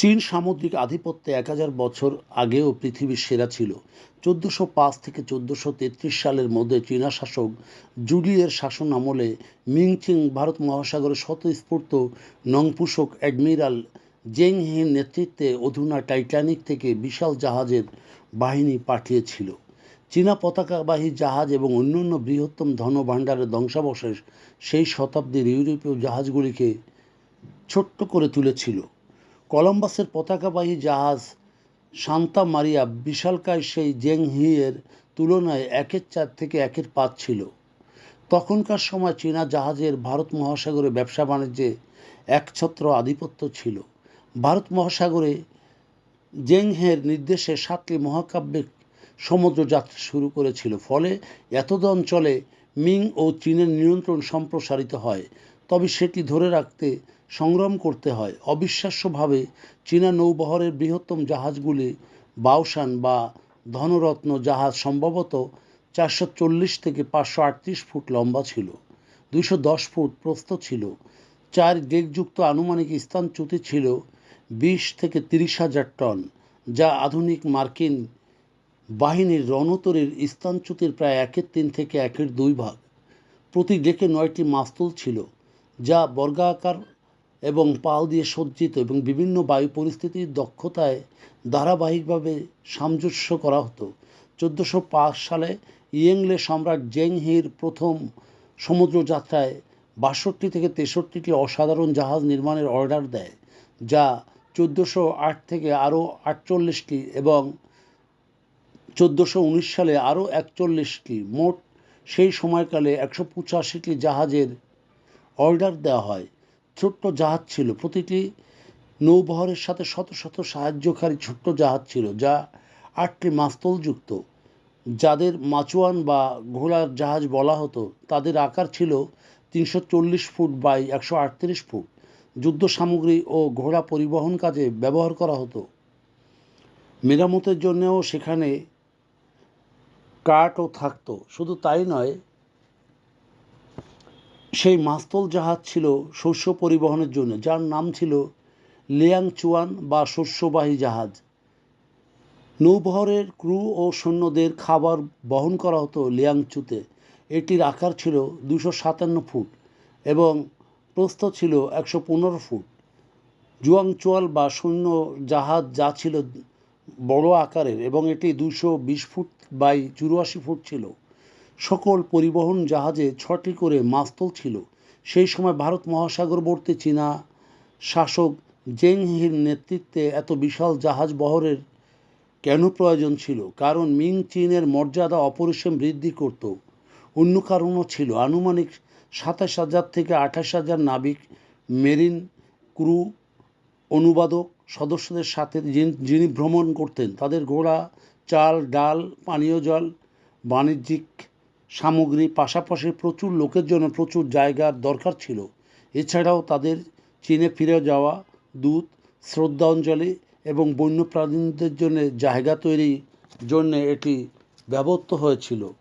চীন সামুদ্রিক আধিপত্যে এক হাজার বছর আগেও পৃথিবীর সেরা ছিল। চোদ্দোশো পাঁচ থেকে চোদ্দোশো তেত্রিশ সালের মধ্যে চীনা শাসক জুলিয়ের শাসন আমলে মিংচিং ভারত মহাসাগরে স্বতঃস্ফূর্ত নংপুষক অ্যাডমিরাল জেং হির নেতৃত্বে অধুনা টাইটানিক থেকে বিশাল জাহাজের বাহিনী পাঠিয়েছিল। চীনা পতাকাবাহী জাহাজ এবং অন্যান্য বৃহত্তম ধনভাণ্ডারের ধ্বংসাবশেষ সেই শতাব্দীর ইউরোপীয় জাহাজগুলিকে ছোট্ট করে তুলেছিল। কলম্বাসের পতাকাবাহী জাহাজ সান্তা মারিয়া বিশালকায় সেই জেং হিয়ের তুলনায় একের চার থেকে একের পাঁচ ছিল। তখনকার সময় চীনা জাহাজের ভারত মহাসাগরে ব্যবসা বাণিজ্যে একছত্র আধিপত্য ছিল। ভারত মহাসাগরে জেংহের নির্দেশে সাতটি মহাকাব্যিক সমুদ্র যাত্রা শুরু করেছিল, ফলে এতদ অঞ্চলে মিং ও চীনের নিয়ন্ত্রণ সম্প্রসারিত হয়। তবে সেটি ধরে রাখতে সংগ্রাম করতে হয়। অবিশ্বাস্যভাবে চীনা নৌবহরের বৃহত্তম জাহাজগুলি বাউসান বা ধনরত্ন জাহাজ সম্ভবত চারশো চল্লিশ থেকে পাঁচশো আটত্রিশ ফুট লম্বা ছিল দুশো দশ ফুট প্রস্থ ছিল, চার ডেকযুক্ত আনুমানিক স্থানচ্যুতি ছিল বিশ থেকে তিরিশ হাজার টন, যা আধুনিক মার্কিন বাহিনীর রণতরীর স্থানচ্যুতির প্রায় একের তিন থেকে একের দুই ভাগ। প্রতি ডেকে নয়টি মাস্তুল ছিল। যা বর্গাকার এবং পাল দিয়ে সজ্জিত এবং বিভিন্ন বায়ু পরিস্থিতির দক্ষতায় ধারাবাহিকভাবে সামঞ্জস্য করা হতো। চোদ্দোশো সালে ইয়েংলে সম্রাট জেং হির প্রথম সমুদ্রযাত্রায় বাষট্টি থেকে তেষট্টিটি অসাধারণ জাহাজ নির্মাণের অর্ডার দেয়, যা চোদ্দোশো আট থেকে আরও আটচল্লিশটি এবং চোদ্দোশো উনিশ সালে আরও একচল্লিশটি। মোট সেই সময়কালে একশো পঁচাশিটি জাহাজের অর্ডার দেওয়া হয়। ছোট্ট জাহাজ ছিল। প্রতিটি নৌবহরের সাথে শত শত সাহায্যকারী ছোট্ট জাহাজ ছিল, যা আটটি মাস্তলযুক্ত যাদের মাচুয়ান বা ঘোড়ার জাহাজ বলা হতো, তাদের আকার ছিল তিনশো চল্লিশ ফুট বাই একশো আটত্রিশ ফুট। যুদ্ধ সামগ্রী ও ঘোড়া পরিবহন কাজে ব্যবহার করা হতো। মেরামতের জন্যেও সেখানে কার্টও থাকতো। শুধু তাই নয় সেই মাস্তল জাহাজ ছিল শস্য পরিবহনের জন্য, যার নাম ছিল লিয়াংচুয়ান বা শস্যবাহী জাহাজ। নৌবহরের ক্রু ও সৈন্যদের খাবার বহন করা হতো লিয়াংচুতে। এটির আকার ছিল দুশো সাতান্ন ফুট এবং প্রস্থ ছিল একশো পনেরো ফুট। জুয়াংচুয়াল বা সৈন্য জাহাজ যা ছিল বড় আকারের এবং এটি দুশো বিশ ফুট বাই চুরাশি ফুট ছিল। সকল পরিবহন জাহাজে ছটি করে মাস্তল ছিল। সেই সময় ভারত মহাসাগরবর্তী চীনা শাসক জেং হির নেতৃত্বে এত বিশাল জাহাজ বহরের কেন প্রয়োজন ছিল? কারণ মিং চীনের মর্যাদা অপরিসীম বৃদ্ধি করত। অন্য কারণও ছিল। আনুমানিক সাতাশ হাজার থেকে আঠাশ হাজার নাবিক, মেরিন ক্রু অনুবাদক সদস্যদের সাথে যিনি ভ্রমণ করতেন। তাদের ঘোড়া, চাল, ডাল, পানীয় জল, বাণিজ্যিক সামগ্রী পাশাপাশি প্রচুর লোকের জন্য প্রচুর জায়গার দরকার ছিল। এছাড়াও তাদের চীনে ফিরে যাওয়া, দূত শ্রদ্ধা শ্রদ্ধাঞ্জলি এবং বন্যপ্রাণীদের জন্য জায়গা তৈরির জন্যে এটি ব্যবহৃত হয়েছিল।